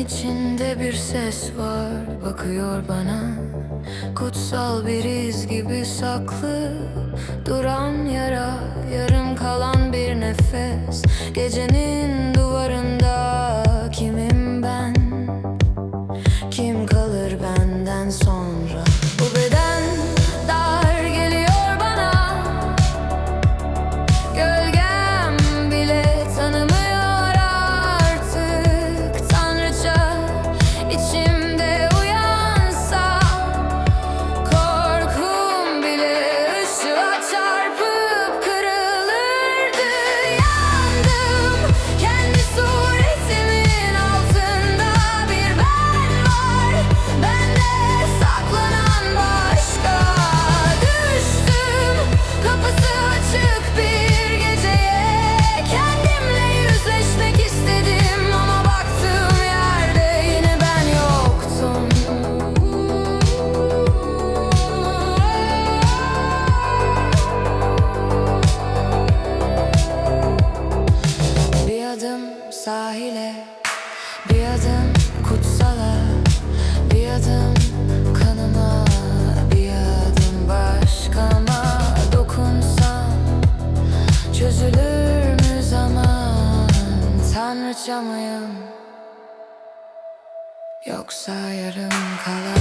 içinde bir ses var. Bakıyor bana. Kutsal bir iz gibi saklı. Duran sahile. Bir adım kutsala Bir adım kanıma Bir adım başkama Dokunsam Çözülür mü zaman? Tanrıça mıyım? Yoksa yarım kalan